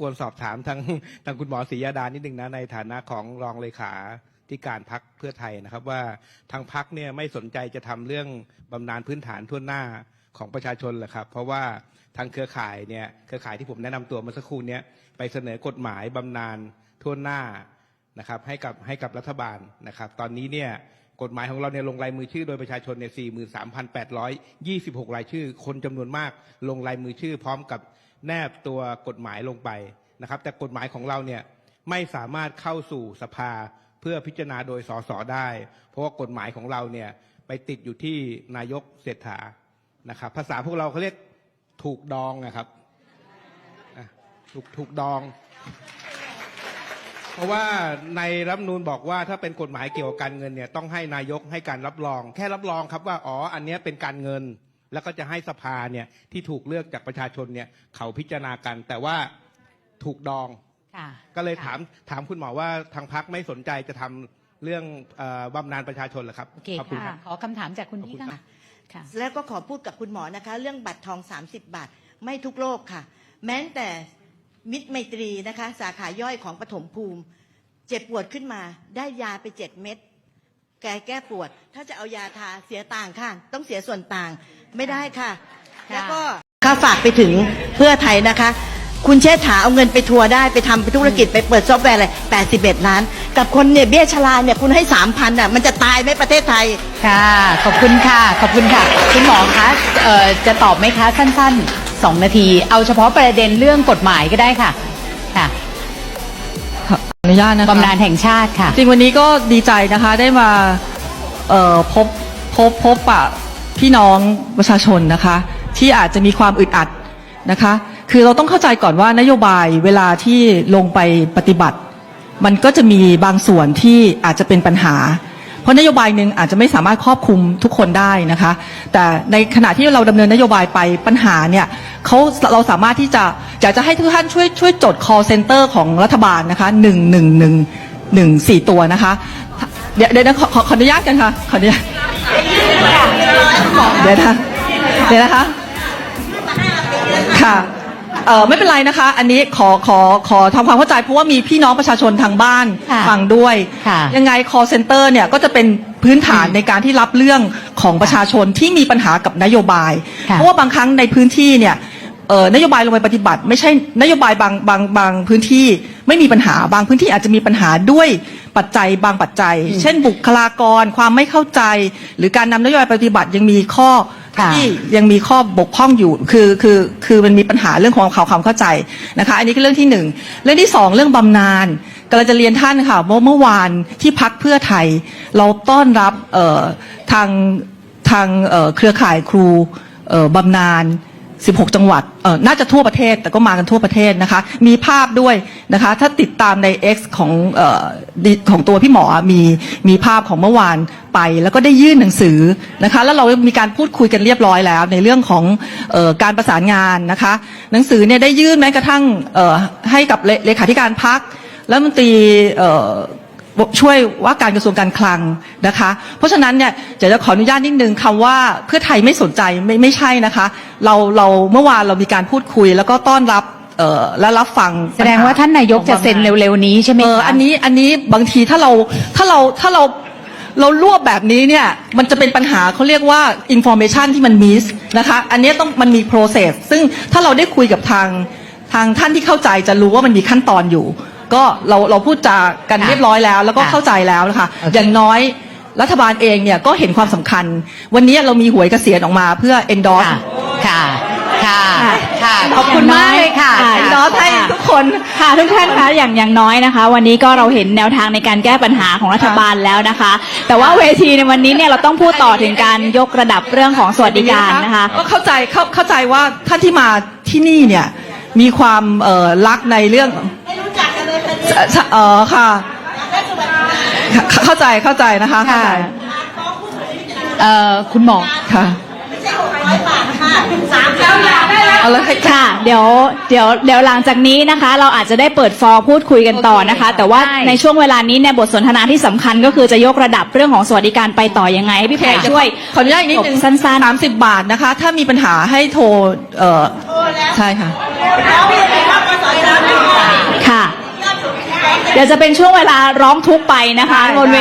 กวนสอบถามทางทางคุณหมอศรียาดานิดนึงนะในฐานะของรองเลขาที่การพักเพื่อไทยนะครับว่าทางพักเนี่ยไม่สนใจจะทำเรื่องบำนาญพื้นฐานทั่วหน้าของประชาชนเหรอครับ เพราะว่าทางเครือข่ายเนี่ยเครือข่ายที่ผมแนะนำตัวเมื่อสักครู่นี้ไปเสนอกฎหมายบำนาญทั่วหน้านะครับให้กับให้กับรัฐบาลนะครับ ตอนนี้เนี่ย กฎหมายของเราเนี่ยลงลายมือชื่อโดยประชาชนเนี่ยสี่หมื่นสามพันแปดร้อยยี่สิบหกรายชื่อ คนจำนวนมากลงลายมือชื่อ พร้อมกับแนบตัวกฎหมายลงไปนะครับ แต่กฎหมายของเราเนี่ยไม่สามารถเข้าสู่สภาเพื่อพิจารณาโดยสสได้ เพราะว่ากฎหมายของเราเนี่ยไปติดอยู่ที่นายกเศรษฐานะครับ ภาษาพวกเราเขาเรียกถูกดองนะครับถูกถูกดอง เพราะว่าในรัฐธรรมนูญบอกว่าถ้าเป็นกฎหมายเกี่ยวกับการเงินเนี่ยต้องให้นายกให้การรับรอง แค่รับรองครับว่าอ๋ออันเนี้ยเป็นการเงิน แล้วก็จะให้สภาเนี่ยที่ถูกเลือกจากประชาชนเนี่ยเขาพิจารณากัน แต่ว่าถูกดอง ค่ะก็เลยค่ะถามถามคุณหมอว่าทางพักไม่สนใจจะทำเรื่องเอ่อบำนาญประชาชนเหรอครับโอเคขอบคุณครัค่ะ บ ขอคำถามจากคุณขอบคุพี่ณครัค่ะบค่ะ แล้วก็ขอพูดกับคุณหมอนะคะ เรื่องบัตรทอง 30 บาท ไม่ทุกโรคค่ะ แม้แต่ มิตรไมตรีนะคะ สาขาย่อยของปฐมภูมิ เจ็บปวดขึ้นมาได้ยาไปเจ็ดเม็ดแกแก้ปวด ถ้าจะเอายาทาเสียต่างค่ะ ต้องเสียส่วนต่างไม่ได้ค่ะค่ะแล้วก็ข้าฝากไปถึงเพื่อไทยนะคะ คุณเชษฐาเอาเงินไปทัวร์ได้ไปทำธุรกิจไปเปิดซอฟต์แวร์อะไร81 ล้าน กับคนเนี่ยเบี้ยชราเนี่ยคุณให้3,000อะมันจะตายไหมประเทศไทย ค่ะ ขอบคุณค่ะ ขอบคุณค่ะ คุณหมอคะเอ่อจะตอบไหมคะสั้นๆ สองนาที เอาเฉพาะประเด็นเรื่องกฎหมายก็ได้ค่ะค่ะขออนุญาตนะคะบำนาญแห่งชาติค่ะ จริงวันนี้ก็ดีใจนะคะได้มาเอ่อพบพบพบปะพี่น้องประชาชนนะคะ ที่อาจจะมีความอึดอัดนะคะ คือเราต้องเข้าใจก่อนว่านโยบายเวลาที่ลงไปปฏิบัติ มันก็จะมีบางส่วนที่อาจจะเป็นปัญหาเพ ราะนโยบายหนึ่งอาจจะไม่สามารถครอบคลุมทุกคนได้นะคะ แต่ในขณะที่เราดำเนินนโยบายไปปัญหาเนี่ยเขาเราสามารถที่จะอยากจะให้ทุกท่านช่วยช่วยจด call center ของรัฐบาลนะคะหนึ่งหนึ่งหนึ่งหนึ่งสี่ตัวนะคะ เดี๋ยวเดี๋ยวนะขอขอขออนุญาตกันค่ะขออนุญาตเดี๋ยวนะเดี๋ยวนะคะค่ะ เออไม่เป็นไรนะคะ อันนี้ขอขอขอทำความเข้าใจเพราะว่ามีพี่น้องประชาชนทางบ้านค่ะฟังด้วย ค่ะยังไง call center เนี่ยก็จะเป็นพื้นฐานในการที่รับเรื่องของประชาชนที่มีปัญหากับนโยบาย ค่ะเพราะว่าบางครั้งในพื้นที่เนี่ยเอ่อนโยบายลงไปปฏิบัติ ไม่ใช่นโยบายบางบางบางพื้นที่ไม่มีปัญหาบางพื้นที่อาจจะมีปัญหาด้วยปัจจัยบางปัจจัย เช่นบุคลากร ความไม่เข้าใจ หรือการนำนโยบายปฏิบัติยังมีข้อค่ะ ที่ยังมีข้อบกพร่องอยู่คือคือคือมันมีปัญหาเรื่องของความความเข้าใจนะคะ อันนี้คือเรื่องที่หนึ่งเรื่องที่สองเรื่องบำนาญกำลังจะเรียนท่านค่ะว่าเมื่อวานที่พักเพื่อไทย เราต้อนรับทางทางเครือข่ายครูบำนาญ 16 จังหวัดเออน่าจะทั่วประเทศแต่ก็มากันทั่วประเทศนะคะ มีภาพด้วยนะคะ ถ้าติดตามใน X ของเอ่อดิของตัวพี่หมอมีมีภาพของเมื่อวานไป แล้วก็ได้ยื่นหนังสือนะคะ แล้วเรามีการพูดคุยกันเรียบร้อยแล้ว ในเรื่องของเออการประสานงานนะคะ หนังสือเนี่ยได้ยื่นแม้กระทั่งเอ่อให้กับเลเลขาธิการพักและมนตรีเอ่อ ช่วยว่าการกระทรวงการคลังนะคะ เพราะฉะนั้นเนี่ยเดี๋ยวจะขออนุญาตนิดนึงคำว่าเพื่อไทยไม่สนใจไม่ไม่ใช่นะคะ เราเราเมื่อวานเรามีการพูดคุย แล้วก็ต้อนรับเอ่อและรับฟังแสดงว่าท่านนายกจะเซ็นเร็วๆนี้ใช่ไหมเออคะอันนี้อันนี้บางทีถ้าเราถ้าเราถ้าเราเรารวบแบบนี้เนี่ยมันจะเป็นปัญหาเขาเรียกว่า information ที่มัน miss นะคะอันนี้ต้องมันมี process ซึ่งถ้าเราได้คุยกับทางทางท่านที่เข้าใจจะรู้ว่ามันมีขั้นตอนอยู่ ก็เราเราพูดจากันค่ะเรียบร้อยแล้ว แล้วก็ค่ะเข้าใจแล้วนะคะโอเคอย่างน้อยรัฐบาลเองเนี่ยก็เห็นความสำคัญ วันนี้เรามีหวยเกษียณออกมาเพื่อ endorse ค่ะค่ะค่ะค่ะขอบคุณมากเลยค่ะค่ะ endorse ให้ทุกคนค่ะทุกท่านคะอย่างอย่างน้อยนะคะ วันนี้ก็เราเห็นแนวทางในการแก้ปัญหาของรัฐบาลแล้วนะคะ แต่ว่าเวทีในวันนี้เนี่ยเราต้องพูดต่อถึงการยกระดับเรื่องของสวัสดิการนะคะก็เข้าใจเข้าเข้าใจว่าท่านที่มาที่นี่เนี่ยมีความเอ่อรักในเรื่องไม่รู้จัก กันเลยเออค่ะเข้าเข้าใจเข้าใจนะคะเข้าค่ะใจเอ่อคุณหมอค่ะเอาเลยให้ค่ะ เดี๋ยวเดี๋ยวเดี๋ยวหลังจากนี้นะคะ เราอาจจะได้เปิดฟอร์พูดคุยกันต่อนะคะ แต่ว่าใช่ในช่วงเวลานี้ในยบทสนทนาที่สำคัญก็คือจะยกระดับเรื่องของสวัสดิการไปต่อยังไงให้พี่แพรช่วยขออนุญาตอีกนิดนึงสั้นๆสามสิบบาทนะคะ ถ้ามีปัญหาให้โทรเอ่อใช่ค่ะ เดี๋ยวจะเป็นช่วงเวลาร้องทุกข์ไปนะคะบนเว